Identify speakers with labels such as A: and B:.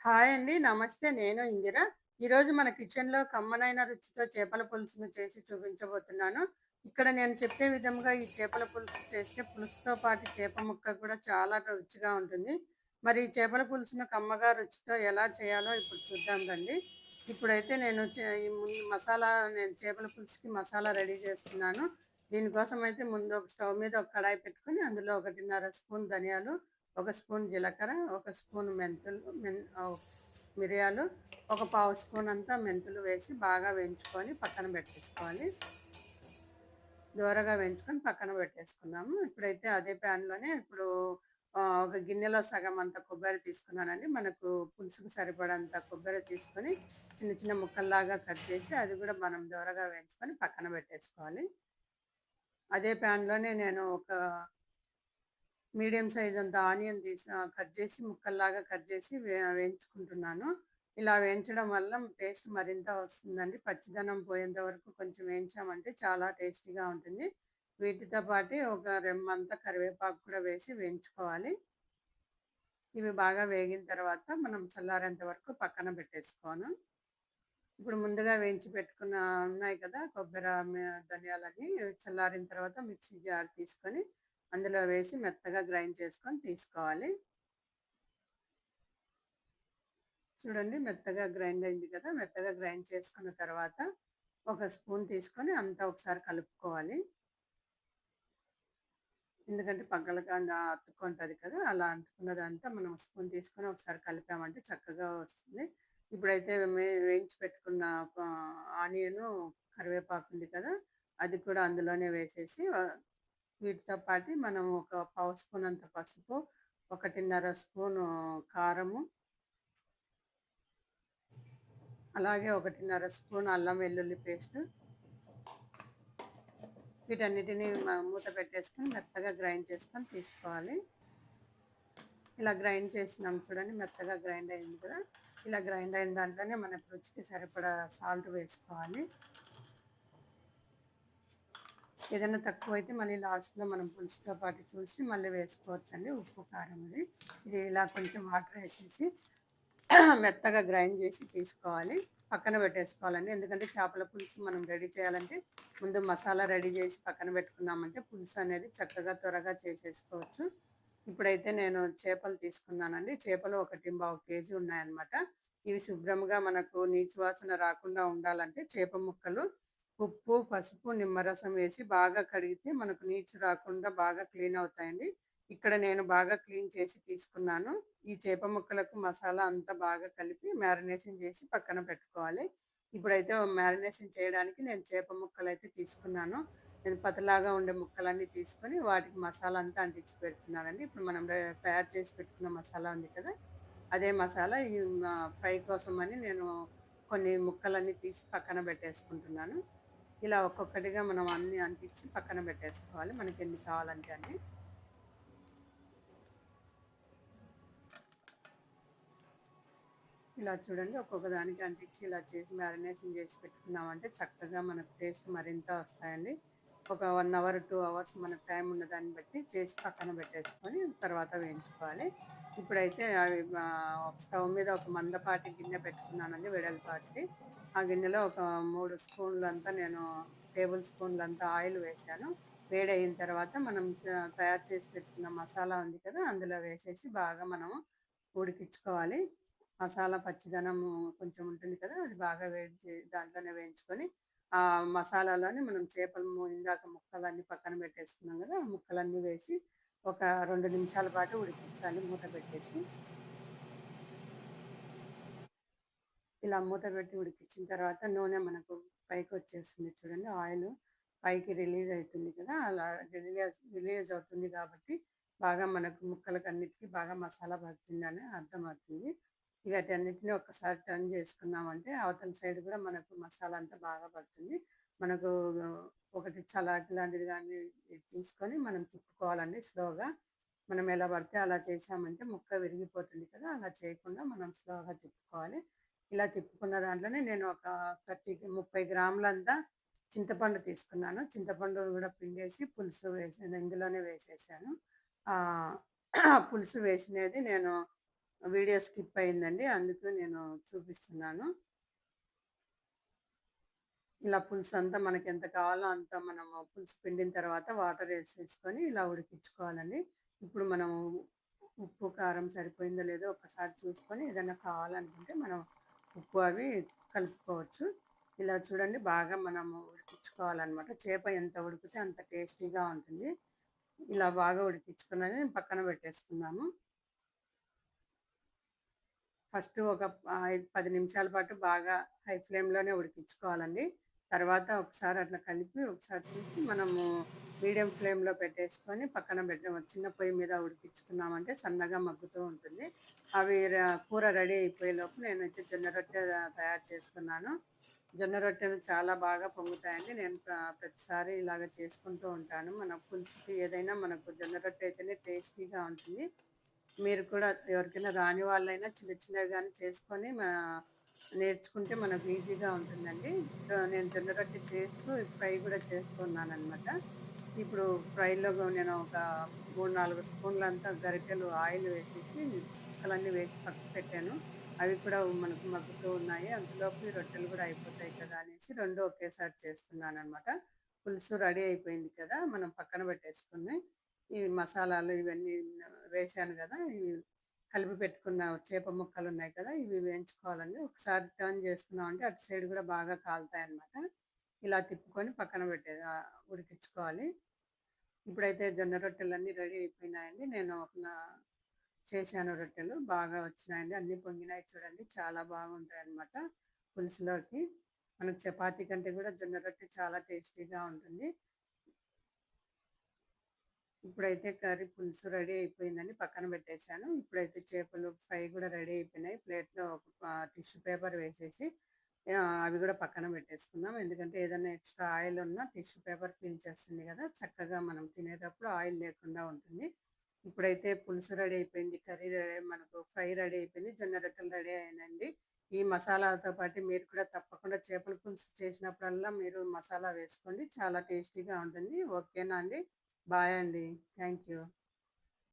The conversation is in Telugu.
A: హాయ్ అండి. నమస్తే. నేను ఇందిర. ఈరోజు మన కిచెన్‌లో కమ్మనైన రుచితో చేపల పులుసును చేసి చూపించబోతున్నాను. ఇక్కడ నేను చెప్పే విధంగా ఈ చేపల పులుసు చేస్తే పులుసుతో పాటు చేప ముక్క కూడా చాలా రుచిగా ఉంటుంది. మరి ఈ చేపల పులుసును కమ్మగా రుచితో ఎలా చేయాలో ఇప్పుడు చూద్దాం రండి. ఇప్పుడైతే నేను ఈ ముందు మసాలా నేను చేపల పులుసుకి మసాలా రెడీ చేస్తున్నాను. దీనికోసం అయితే ముందు ఒక స్టవ్ మీద ఒక కడాయి పెట్టుకొని అందులో 1:30 స్పూన్ ధనియాలు, ఒక స్పూన్ జీలకర్ర, ఒక స్పూన్ మెంతులు మెన్ మిరియాలు, ఒక పావు స్పూన్ అంతా మెంతులు వేసి బాగా వేయించుకొని పక్కన పెట్టేసుకోవాలి. దోరగా వేయించుకొని పక్కన పెట్టేసుకున్నాము. ఇప్పుడైతే అదే ప్యాన్‌లోనే ఇప్పుడు ఒక గిన్నెలో సగం అంత కొబ్బరి తీసుకున్నానండి. మనకు పులుసుకు సరిపడంత కొబ్బరి తీసుకొని చిన్న చిన్న ముక్కల్లాగా కట్ చేసి అది కూడా మనం దోరగా వేయించుకొని పక్కన పెట్టేసుకోవాలి. అదే ప్యాన్‌లోనే నేను ఒక మీడియం సైజ్ అంత ఆనియన్ తీసి కట్ చేసి ముక్కల్లాగా కట్ చేసి వే వేయించుకుంటున్నాను. ఇలా వేయించడం వల్ల టేస్ట్ మరింత వస్తుందండి. పచ్చిదనం పోయేంత వరకు కొంచెం వేయించామంటే చాలా టేస్టీగా ఉంటుంది. వీటితో పాటు ఒక రెమ్మంతా కరివేపాకు కూడా వేసి వేయించుకోవాలి. ఇవి బాగా వేగిన తర్వాత మనం చల్లారేంత వరకు పక్కన పెట్టేసుకోను. ఇప్పుడు ముందుగా వేయించి పెట్టుకున్న ఉన్నాయి కదా! కొబ్బరి ధనియాలని ధనియాలన్నీ చల్లారిన తర్వాత మిక్సీ జార్ తీసుకొని అందులో వేసి మెత్తగా గ్రైండ్ చేసుకొని తీసుకోవాలి. చూడండి మెత్తగా గ్రైండ్ అయింది కదా! మెత్తగా గ్రైండ్ చేసుకున్న తర్వాత ఒక స్పూన్ తీసుకొని అంతా ఒకసారి కలుపుకోవాలి. ఎందుకంటే పక్కలకి అతుక్కుంటుంది కదా! అలా అంటుకున్నదంతా మనం స్పూన్ తీసుకొని ఒకసారి కలిపామంటే చక్కగా వస్తుంది. ఇప్పుడైతే మే వేయించి పెట్టుకున్న ఆనియను, కరివేపాకు ఉంది కదా! అది కూడా అందులోనే వేసేసి వీటితో పాటు మనం ఒక పావు స్పూన్ అంత పసుపు, 1:30 స్పూను కారము అలాగే 1:30 స్పూన్ అల్లం వెల్లుల్లి పేస్టు వీటన్నిటిని మూత పెట్టేసుకొని మెత్తగా గ్రైండ్ చేసుకొని తీసుకోవాలి. ఇలా గ్రైండ్ చేసినాం చూడండి మెత్తగా గ్రైండ్ అయింది కదా! ఇలా గ్రైండ్ అయిన దాంట్లోనే మనకు రుచికి సరిపడా సాల్ట్ వేసుకోవాలి. ఏదైనా తక్కువ అయితే మళ్ళీ లాస్ట్‌లో మనం పులుసుతో పాటు చూసి మళ్ళీ వేసుకోవచ్చండి ఉప్పు, కారం అది. ఇది ఇలా కొంచెం వాటర్ వేసేసి మెత్తగా గ్రైండ్ చేసి తీసుకోవాలి. పక్కన పెట్టేసుకోవాలండి. ఎందుకంటే చేపల పులుసు మనం రెడీ చేయాలంటే ముందు మసాలా రెడీ చేసి పక్కన పెట్టుకున్నామంటే పులుసు అనేది చక్కగా త్వరగా చేసేసుకోవచ్చు. ఇప్పుడైతే నేను చేపలు తీసుకున్నానండి. చేపలు 1 కేజీ ఉన్నాయన్నమాట. ఇవి శుభ్రంగా మనకు నీచు వాసన రాకుండా ఉండాలంటే చేప ముక్కలు ఉప్పు, పసుపు, నిమ్మరసం వేసి బాగా కడిగితే మనకు నీచు రాకుండా బాగా క్లీన్ అవుతాయండి. ఇక్కడ నేను బాగా క్లీన్ చేసి తీసుకున్నాను. ఈ చేప ముక్కలకు మసాలా అంతా బాగా కలిపి మ్యారినేషన్ చేసి పక్కన పెట్టుకోవాలి. ఇప్పుడైతే మ్యారినేషన్ చేయడానికి నేను చేప ముక్కలైతే తీసుకున్నాను. నేను పతలాగా ఉండే ముక్కలన్నీ తీసుకొని వాటికి మసాలా అంతా అంటించి పెడుతున్నానండి. ఇప్పుడు మనం తయారు చేసి పెట్టుకున్న మసాలా ఉంది కదా! అదే మసాలా ఈ ఫ్రై ఫ్రై కోసమని నేను కొన్ని ముక్కలన్నీ తీసి పక్కన పెట్టేసుకుంటున్నాను. ఇలా ఒక్కొక్కటిగా మనం అన్ని అంటించి పక్కన పెట్టేసుకోవాలి. మనకి ఎన్ని కావాలంటే అన్ని. ఇలా చూడండి ఒక్కొక్క దానికి అంటించి ఇలా చేసి మ్యారినేషన్ చేసి పెట్టుకున్నామంటే చక్కగా మనకు టేస్ట్ మరింత వస్తాయండి. ఒక వన్ అవర్, టూ అవర్స్ మనకు టైం ఉన్న దాన్ని బట్టి చేసి పక్కన పెట్టేసుకొని తర్వాత వేయించుకోవాలి. ఇప్పుడైతే అవి ఒక స్టవ్ మీద ఒక మందపాటి గిన్నె పెట్టుకున్నానండి వెడల్పాటిది. ఆ గిన్నెలో ఒక మూడు స్పూన్లంతా నేను టేబుల్ స్పూన్లంతా ఆయిల్ వేశాను. అయిన తర్వాత మనం తయారు చేసి పెట్టుకున్న మసాలా ఉంది కదా! అందులో వేసేసి బాగా మనము ఉడికించుకోవాలి. మసాలా పచ్చిదనము కొంచెం ఉంటుంది కదా! అది బాగా వేడి చే దాంట్లోనే వేయించుకొని ఆ మసాలాలోనే మనం చేపలు ఇందాక ముక్కలన్నీ పక్కన పెట్టేసుకున్నాం కదా! ఆ ముక్కలన్నీ వేసి ఒక రెండు నిమిషాల పాటు ఉడికించాలి మూత పెట్టేసి. ఇలా మూత పెట్టి ఉడికించిన తర్వాత నూనె మనకు పైకి వచ్చేస్తుంది చూడండి ఆయిల్ పైకి రిలీజ్ అవుతుంది కదా! అలా రిలీజ్ రిలీజ్ అవుతుంది కాబట్టి బాగా మనకు ముక్కలకన్నిటికి బాగా మసాలా పడుతుందని అర్థమవుతుంది. ఇక అన్నిటిని ఒకసారి టర్న్ చేసుకున్నామంటే అవతల సైడ్ కూడా మనకు మసాలా అంతా బాగా పడుతుంది. మనకు ఒకటి చలాకి లాంటిది కానీ తీసుకొని మనం తిప్పుకోవాలండి స్లోగా. మనం ఎలా పడితే అలా చేసామంటే ముక్క విరిగిపోతుంది కదా! అలా చేయకుండా మనం స్లోగా తిప్పుకోవాలి. ఇలా తిప్పుకున్న దాంట్లోనే నేను ఒక 30 30 గ్రాములంతా చింతపండు తీసుకున్నాను. చింతపండు కూడా పిండేసి పులుసు వేసి ఇందులోనే వేసేసాను. పులుసు వేసినది నేను వీడియో స్కిప్ అయిందండి అందుకు నేను చూపిస్తున్నాను ఇలా పులుసు అంతా మనకి ఎంత కావాలో అంత మనం పులుసు పిండిన తర్వాత వాటర్ వేసేసుకొని ఇలా ఉడికించుకోవాలండి. ఇప్పుడు మనం ఉప్పు కారం సరిపోయిందో లేదో ఒకసారి చూసుకొని ఏదైనా కావాలనుకుంటే మనం ఉప్పు అవి కలుపుకోవచ్చు. ఇలా చూడండి బాగా మనము ఉడికించుకోవాలన్నమాట. చేప ఎంత ఉడికితే అంత టేస్టీగా ఉంటుంది. ఇలా బాగా ఉడికించుకున్నది పక్కన పెట్టేసుకుందాము. ఫస్ట్ ఒక ఐదు పది నిమిషాల పాటు బాగా హై ఫ్లేమ్లోనే ఉడికించుకోవాలండి. తర్వాత ఒకసారి అట్లా కలిపి ఒకసారి చూసి మనము మీడియం ఫ్లేమ్లో పెట్టేసుకొని పక్కన పెట్ట చిన్న పొయ్యి మీద ఉడికించుకున్నామంటే సన్నగా మగ్గుతూ ఉంటుంది. అవి కూర రెడీ అయిపోయే లోపు నేనైతే జొన్న రొట్టె తయారు చేస్తున్నాను. జొన్న రొట్టెలు చాలా బాగా పొంగుతాయండి. నేను ప్రతిసారి ఇలాగ చేసుకుంటూ ఉంటాను. మన పులుసుకి ఏదైనా మనకు జొన్న రొట్టె అయితేనే టేస్టీగా ఉంటుంది. మీరు కూడా ఎవరికైనా రాని వాళ్ళైనా చిన్న చిన్నవి కానీ చేసుకొని నేర్చుకుంటే మనకు ఈజీగా ఉంటుందండి. నేను జొన్న రొట్టె చేస్తూ ఫ్రై కూడా చేస్తున్నాను అనమాట ఇప్పుడు ఫ్రైలో నేను ఒక మూడు నాలుగు స్పూన్లంతా గరిటెలు ఆయిల్ వేసేసి ముక్కలన్నీ వేసి పక్కకు పెట్టాను. అవి కూడా మనకు మగ్గుతూ ఉన్నాయి. అందులోపు రొట్టెలు కూడా అయిపోతాయి కదా అనేసి రెండు ఒకేసారి చేస్తున్నాను అనమాట పులుసు రెడీ అయిపోయింది కదా మనం పక్కన పెట్టేసుకుని ఈ మసాలాలు ఇవన్నీ వేసాను కదా కలిపి పెట్టుకున్న చేప ముక్కలు ఉన్నాయి కదా ఇవి వేయించుకోవాలండి. ఒకసారి టర్న్ చేసుకున్నాం అంటే అటు సైడ్ కూడా బాగా కాలుతాయి అనమాట ఇలా తిప్పుకొని పక్కన పెట్టే ఉడికించుకోవాలి. ఇప్పుడైతే జొన్న రొట్టెలన్నీ రెడీ అయిపోయినాయండి. నేను ఒక చేశాను రొట్టెలు. బాగా వచ్చినాయండి. అన్నీ పొంగినాయి చూడండి. చాలా బాగుంటాయి అనమాట పులుసులోకి. మనకు చపాతీ కంటే కూడా జొన్న రొట్టె చాలా టేస్టీగా ఉంటుంది. ఇప్పుడైతే కర్రీ పులుసు రెడీ అయిపోయిందని పక్కన పెట్టేశాను. ఇప్పుడైతే చేపలు ఫ్రై కూడా రెడీ అయిపోయినాయి. ప్లేట్లో ఒక టిష్యూ పేపర్ వేసేసి అవి కూడా పక్కన పెట్టేసుకున్నాం ఎందుకంటే ఏదైనా ఎక్స్ట్రా ఆయిల్ ఉన్నా టిష్యూ పేపర్ క్లీన్ చేస్తుంది కదా చక్కగా మనం తినేటప్పుడు ఆయిల్ లేకుండా ఉంటుంది. ఇప్పుడైతే పులుసు రెడీ అయిపోయింది కర్రీ మనకు ఫ్రై రెడీ అయిపోయింది జొన్న రొట్టెలు రెడీ అయినండి ఈ మసాలాతో పాటు మీరు కూడా తప్పకుండా చేపల పులుసు చేసినప్పుడల్లా మీరు మసాలా వేసుకోండి చాలా టేస్టీగా ఉంటుంది. ఓకేనా అండి? బాయ్ అండి థ్యాంక్ యూ